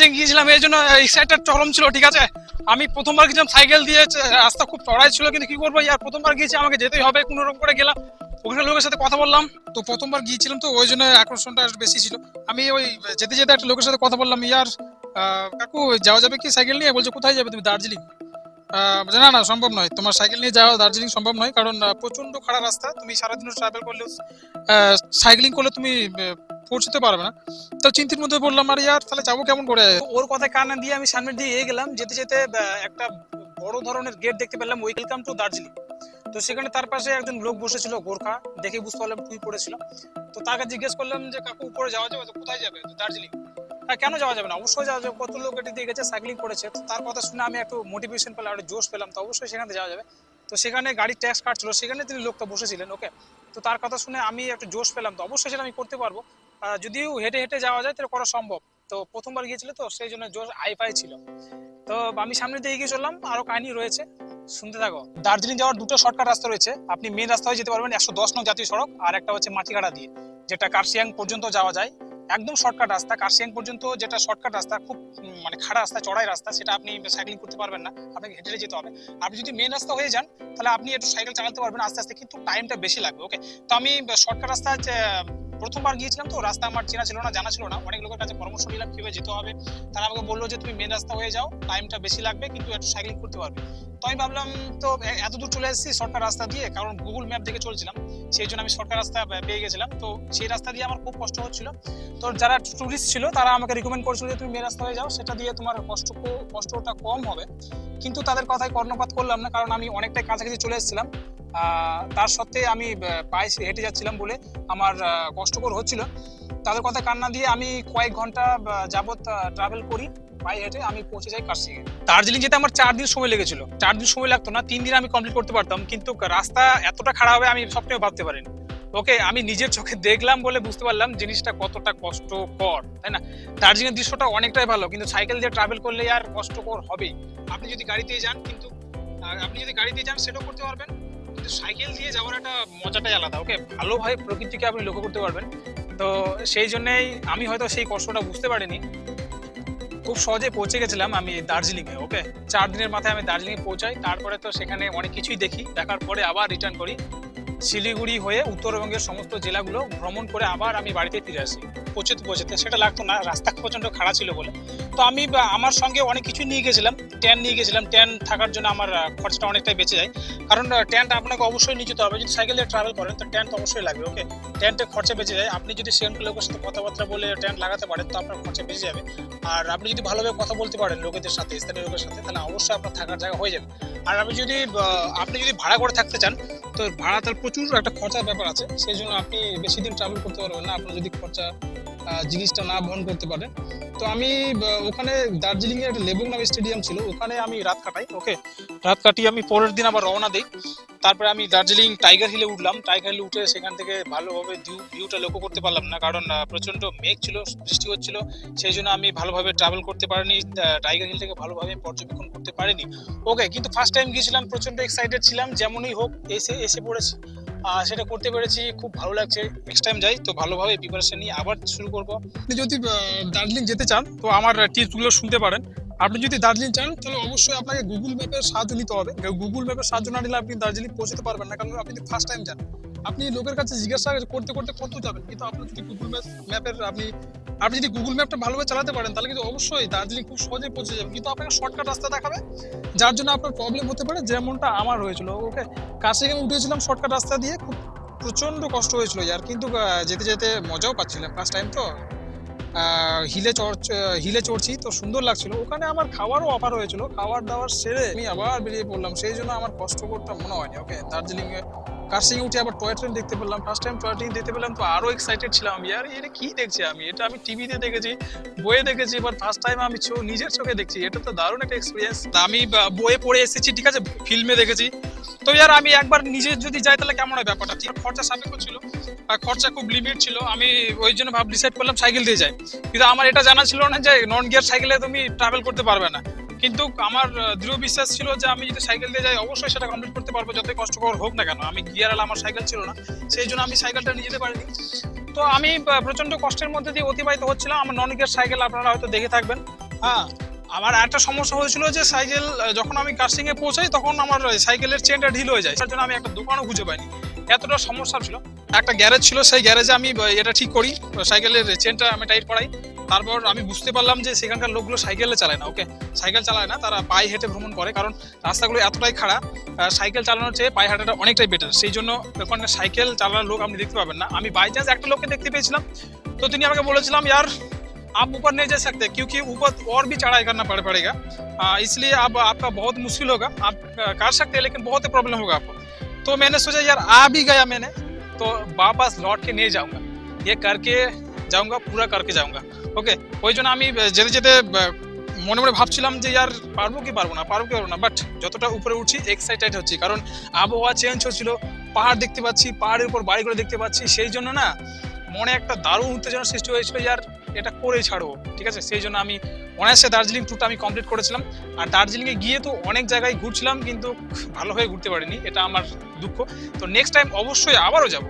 দার্জিলিং গিয়েছিলাম, এই জন্য এক্সাইটেড চরম ছিল, ঠিক আছে? আমি প্রথমবার গেছিলাম, সাইকেল দিয়ে রাস্তা খুব চড়াই ছিল, কিন্তু কি করব? ইয়ার প্রথমবার গিয়েছি, আমাকে যেতেই হবে, কোনো রকম করে গেলাম। ওখানে লোকের সাথে কথা বললাম, তো প্রথমবার গিয়েছিলাম তো, ওই জন্য আকর্ষণটা বেশি ছিল। আমি ওই যেতে যেতে একটা লোকের সাথে কথা বললাম, ইয়ার কাকু, যাওয়া যাবে কি সাইকেল নিয়ে? বলছে, কোথায় যাবে তুমি? দার্জিলিং। না না, সম্ভব নয়। তোমার সাইকেল নিয়ে যাওয়া দার্জিলিং সম্ভব নয়, কারণ প্রচণ্ড খারাপ রাস্তা। তুমি সারাদিনও ট্রাভেল করলেও সাইক্লিং করলে তুমি পৌঁছতে পারবে না। তো চিন্তির মধ্যে বললাম আর ইয়ার, তাহলে যাব কেমন করে? ওর কথা কান্না দিয়ে আমি সামনের দিয়ে এগিয়ে গেলাম, যেতে যেতে একটা বড় ধরনের গেট দেখতে পেলাম ওয়েলকাম টু দার্জিলিং তো সেখানে তার পাশে একজন লোক বসেছিল গোর্খা দেখে বুঝতে পারলাম তুই পড়েছিল। তো তাকে জিজ্ঞেস করলাম যে, কাকু, উপরে যাওয়া যাবে? তো কোথায় যাবে? দার্জিলিং হ্যাঁ কেন যাওয়া যাবে না? অবশ্যই যাওয়া যাবে। কত লোক এটি দিয়ে গেছে সাইক্লিং করেছে। তো তার কথা শুনে আমি একটু মোটিভেশন পেলাম, একটু জোশ পেলাম। তো অবশ্যই সেখানে যাওয়া যাবে। তো সেখানে গাড়ির ট্যাক্স কাটছিল। সেখানে তিনি লোকটা বসেছিলেন ওকে তো তার কথা শুনে আমি একটু জোশ পেলাম। তো অবশ্যই সেটা আমি করতে পারব। যদিও হেঁটে হেঁটে যাওয়া যায়, তাহলে করা সম্ভব। তো প্রথমবার গিয়েছিল তো, সেই জন্য জোশ আই পাই ছিল। তো আমি সামনে দিয়ে এগিয়ে চললাম, আরও কাহিনী রয়েছে, শুনতে থাকো। দার্জিলিং যাওয়ার দুটো শর্টকাট রাস্তা রয়েছে, আপনি মেন রাস্তা হয়ে যেতে পারবেন একশো দশ নং জাতীয় সড়ক আর একটা হচ্ছে মাটিগাড়া দিয়ে, যেটা কার্শিয়াং পর্যন্ত যাওয়া যায়। একদম শর্টকাট রাস্তা, কার্শিয়াং পর্যন্ত যেটা শর্টকাট রাস্তা, খুব মানে খাড়া রাস্তা, চড়াই রাস্তা, সেটা আপনি সাইক্লিং করতে পারবেন না, আপনাকে হেঁটে যেতে হবে। আপনি যদি মেন রাস্তা হয়ে যান, তাহলে আপনি একটু সাইকেল চালাতে পারবেন, আস্তে আস্তে, কিন্তু টাইমটা বেশি লাগবে ওকে তো আমি শর্টকাট রাস্তা প্রথমবার গিয়েছিলাম তো, রাস্তা আমার চেনা ছিল না, জানা ছিল না। অনেক লোকের কাছে পরামর্শ নিলাম, কীভাবে যেতে হবে। তারা আমাকে বলল যে, তুমি মেন রাস্তা হয়ে যাও টাইমটা বেশি লাগবে, কিন্তু একটু সাইক্লিং করতে পারবে। তো আমি ভাবলাম, তো এত দূর চলে এসেছি শর্টকাট রাস্তা দিয়ে, কারণ গুগল ম্যাপ দেখে চলছিলাম, সেই জন্য আমি শর্টকাট রাস্তা পেয়ে গেছিলাম। তো সেই রাস্তা দিয়ে আমার খুব কষ্ট হচ্ছিল। তো যারা টুরিস্ট ছিল, তারা আমাকে রিকমেন্ড করেছিল যে, তুমি মেন রাস্তা হয়ে যাও, সেটা দিয়ে তোমার কষ্ট কষ্টটা কম হবে। কিন্তু তাদের কথায় কর্ণপাত করলাম না, কারণ আমি অনেকটাই কাছাকাছি চলে এসেছিলাম। তার সত্ত্বে আমি পায়ে হেঁটে যাচ্ছিলাম বলে আমার কষ্টকর হচ্ছিল। তাদের কথা কান্না দিয়ে আমি কয়েক ঘণ্টা যাবত ট্রাভেল করি। পায়ে হেঁটে আমি পৌঁছে যাই কার্শিকে দার্জিলিং যেতে আমার চার দিন সময় লেগেছিল। চার দিন সময় লাগতো না, তিন দিন আমি কমপ্লিট করতে পারতাম। কিন্তু রাস্তা এতটা খারাপ হবে, আমি স্বপ্নেও ভাবতে পারিনি। ওকে, আমি নিজের চোখে দেখলাম বলে বুঝতে পারলাম জিনিসটা কতটা কষ্টকর, তাই না? দার্জিলিং দৃশ্যটা অনেকটাই ভালো, কিন্তু সাইকেল দিয়ে ট্রাভেল করলে আর কষ্টকর হবেই। আপনি যদি গাড়িতে যান, কিন্তু আপনি যদি গাড়িতে যান, সেটাও করতে পারবেন। কিন্তু সাইকেল দিয়ে যাওয়ার একটা মজাটাই আলাদা, ওকে? ভালোভাবে প্রকৃতিকে আপনি লক্ষ্য করতে পারবেন। তো সেই জন্যেই আমি হয়তো সেই কষ্টটা বুঝতে পারিনি। খুব সহজে পৌঁছে গেছিলাম আমি দার্জিলিংয়ে, ওকে? চার দিনের মাথায় আমি দার্জিলিংয়ে পৌঁছাই, তারপরে তো সেখানে অনেক কিছুই দেখি, দেখার পরে আবার রিটার্ন করি। শিলিগুড়ি হয়ে উত্তরবঙ্গের সমস্ত জেলাগুলো ভ্রমণ করে আবার আমি বাড়িতে ফিরে আসি। পৌঁছতে পৌঁছতে। সেটা লাগতো না, রাস্তা প্রচণ্ড খাড়া ছিল বলে। তো আমি আমার সঙ্গে অনেক কিছু নিয়ে গেছিলাম, ট্যান নিয়ে গেছিলাম। ট্যান থাকার জন্য আমার খরচটা অনেকটাই বেঁচে যায়। কারণ ট্যানটা আপনাকে অবশ্যই নিয়ে যেতে হবে। যদি সাইকেল ট্রাভেল করেন, তো ট্যান তো অবশ্যই লাগবে ওকে ট্যান্টের খরচা বেঁচে যায়। আপনি যদি সেরকম লোকের সাথে কথাবার্তা বলে ট্যান্ট লাগাতে পারেন, তো আপনার খরচা বেঁচে যাবে। আর আপনি যদি ভালোভাবে কথা বলতে পারেন লোকেদের সাথে, স্থানীয় লোকের সাথে, তাহলে অবশ্যই আপনার থাকার জায়গা হয়ে যাবে। আর আপনি যদি আপনি যদি ভাড়া করে থাকতে চান তো ভাড়া তার প্রচুর একটা খরচার ব্যাপার আছে, সেই জন্য আপনি বেশি দিন ট্রাভেল করতে পারবেন না। আপনার যদি খরচা জিনিসটা না বহন করতে পারেন তো আমি ওখানে দার্জিলিং এ একটা লেবুং নাম স্টেডিয়াম ছিল ওখানে আমি রাত কাটাই ওকে রাত কাটিয়ে আমি পরের দিন আবার রওনা দিই। তারপরে আমি দার্জিলিং টাইগার হিলে উঠলাম। টাইগার হিলে উঠে সেখান থেকে ভালোভাবে ভিউটা লক্ষ্য করতে পারলাম না কারণ আহ, প্রচণ্ড মেঘ ছিল বৃষ্টি হচ্ছিল সেই জন্য আমি ভালোভাবে ট্রাভেল করতে পারিনি টাইগার হিল থেকে ভালোভাবে পর্যবেক্ষণ করতে পারিনি। ওকে কিন্তু ফার্স্ট টাইম গিয়েছিলাম প্রচণ্ড এক্সাইটেড ছিলাম যেমনই হোক এসে এসে পড়েছি। সেটা করতে পেরেছি, খুব ভালো লাগছে। নেক্সট টাইম যাই, তো ভালোভাবে প্রিপারেশন নিয়ে আবার শুরু করব। আপনি যদি দার্জিলিং যেতে চান, তো আমার টিপসগুলো শুনতে পারেন। আপনি যদি দার্জিলিং চান, তাহলে অবশ্যই আপনাকে গুগল ম্যাপের সাহায্য নিতে হবে। গুগল ম্যাপের সাহায্য না নিলে আপনি দার্জিলিং পৌঁছতে পারবেন না, কারণ আপনি ফার্স্ট টাইম যান, আপনি লোকের কাছে জিজ্ঞাসা করতে করতে কত যাবেন? কিন্তু আপনার যদি গুগল ম্যাপ ম্যাপের আপনি আপনি যদি গুগল ম্যাপটা ভালোভাবে চালাতে পারেন, তাহলে কিন্তু অবশ্যই দার্জিলিং খুব সহজে পৌঁছে যাবেন কিন্তু আপনাকে শর্টকাট রাস্তা দেখাবে, যার জন্য আপনার প্রবলেম হতে পারে, যেমনটা আমার হয়েছিল। ওকে কাছে আমি উঠেছিলাম শর্টকাট রাস্তা দিয়ে, খুব প্রচণ্ড কষ্ট হয়েছিল আর কিন্তু যেতে যেতে মজাও পাচ্ছিলাম। ফার্স্ট টাইম তো হিলে চড় হিলে চড়ছি, তো সুন্দর লাগছিল। ওখানে আমার খাওয়ারও অফার হয়েছিল। খাবার দাবার সেরে আমি আবার বেরিয়ে পড়লাম। সেই জন্য আমার কষ্ট করতে মনে হয়নি। ওকে দার্জিলিং এ কার্সিং উঠে আবার টয় ট্রেন দেখতে পেলাম। ফার্স্ট টাইম টয় ট্রেন দেখতে পেলাম, তো আরও এক্সাইটেড ছিলাম আমি। আর, এটা কি দেখছি আমি? এটা আমি টিভিতে দেখেছি, বইয়ে দেখেছি এবার ফার্স্ট টাইম আমি নিজের চোখে দেখছি। এটা তো দারুণ একটা এক্সপিরিয়েন্স আমি বইয়ে পড়ে এসেছি, ঠিক আছে? ফিল্মে দেখেছি। তো ইয়ার, আমি একবার নিজে যদি যাই, তাহলে কেমন হয় ব্যাপারটা? ঠিক, খরচা সাপেক্ষ ছিল, আর খরচা খুব লিমিট ছিল। আমি ওই জন্য ভাব ডিসাইড করলাম সাইকেল দিয়ে যাই। কিন্তু আমার এটা জানা ছিল না যে নন গিয়ার সাইকেলে তুমি ট্রাভেল করতে পারবে না। কিন্তু আমার দৃঢ় বিশ্বাস ছিল যে আমি যদি সাইকেল দিয়ে যাই অবশ্যই সেটা কমপ্লিট করতে পারব যতই কষ্টকর হোক না কেন। আমি গিয়ার আলা আমার সাইকেল ছিল না সেই জন্য আমি সাইকেলটা নিয়ে যেতে পারিনি। তো আমি আহ, প্রচণ্ড কষ্টের মধ্যে দিয়ে অতিবাহিত হচ্ছিলাম। আমার নন গিয়ার সাইকেল আপনারা হয়তো দেখে থাকবেন। হ্যাঁ আমার একটা সমস্যা হয়েছিল যে সাইকেল যখন আমি কার্সিং এ পৌঁছাই তখন আমার সাইকেলের চেনটা ঢিল হয়ে যায়। তার জন্য আমি একটা দোকানও খুঁজে পাইনি। এতটা সমস্যা ছিল। একটা গ্যারেজ ছিল সেই গ্যারেজে আমি এটা ঠিক করি। সাইকেলের চেনটা আমি টাইট করাই। তারপর আমি বুঝতে পারলাম যে সেখানকার লোকগুলো সাইকেলে চালায় না ওকে সাইকেল চালায় না তারা পায়ে হেঁটে ভ্রমণ করে কারণ রাস্তাগুলো এতটাই খারাপ আহ, সাইকেল চালানোর চেয়ে পায়ে হাঁটাটা অনেকটাই বেটার সেই জন্য ওখানে সাইকেল চালানোর লোক আপনি দেখতে পাবেন না আমি বাই চান্স একটা লোককে দেখতে পেয়েছিলাম তো তিনি আমাকে বলেছিলাম यार आप ऊपर नहीं जा सकते क्योंकि ऊपर और भी चढ़ाई करना पड़ पड़ेगा आ, इसलिए अब आपका बहुत मुश्किल होगा आप आ, कर सकते हैं लेकिन बहुत ही प्रॉब्लम होगा आपको तो मैंने सोचा यार आ भी गया मैंने तो वापस लौट के नहीं जाऊंगा ये करके जाऊंगा पूरा करके जाऊंगा ওকে ওই জন্য আমি যেতে যেতে মনে মনে ভাবছিলাম যে ইয়ার পারব কি পারব না, পারব কি পারব না বাট যতটা উপরে উঠছি এক্সাইটেড হচ্ছি, কারণ আবহাওয়া চেঞ্জ হচ্ছিল, পাহাড় দেখতে পাচ্ছি, পাহাড়ের উপর বাড়িগুলো দেখতে পাচ্ছি, সেই জন্য না মনে একটা দারুণ উত্তেজনা সৃষ্টি হয়েছিল ইয়ার এটা করেই ছাড়বো ঠিক আছে? সেই জন্য আমি অনায়াসে দার্জিলিং ট্যুরটা আমি কমপ্লিট করেছিলাম, আর দার্জিলিংয়ে গিয়ে তো অনেক জায়গায় ঘুরছিলাম, কিন্তু ভালোভাবে ঘুরতে পারিনি, এটা আমার দুঃখ। তো নেক্সট টাইম অবশ্যই আবারও যাব।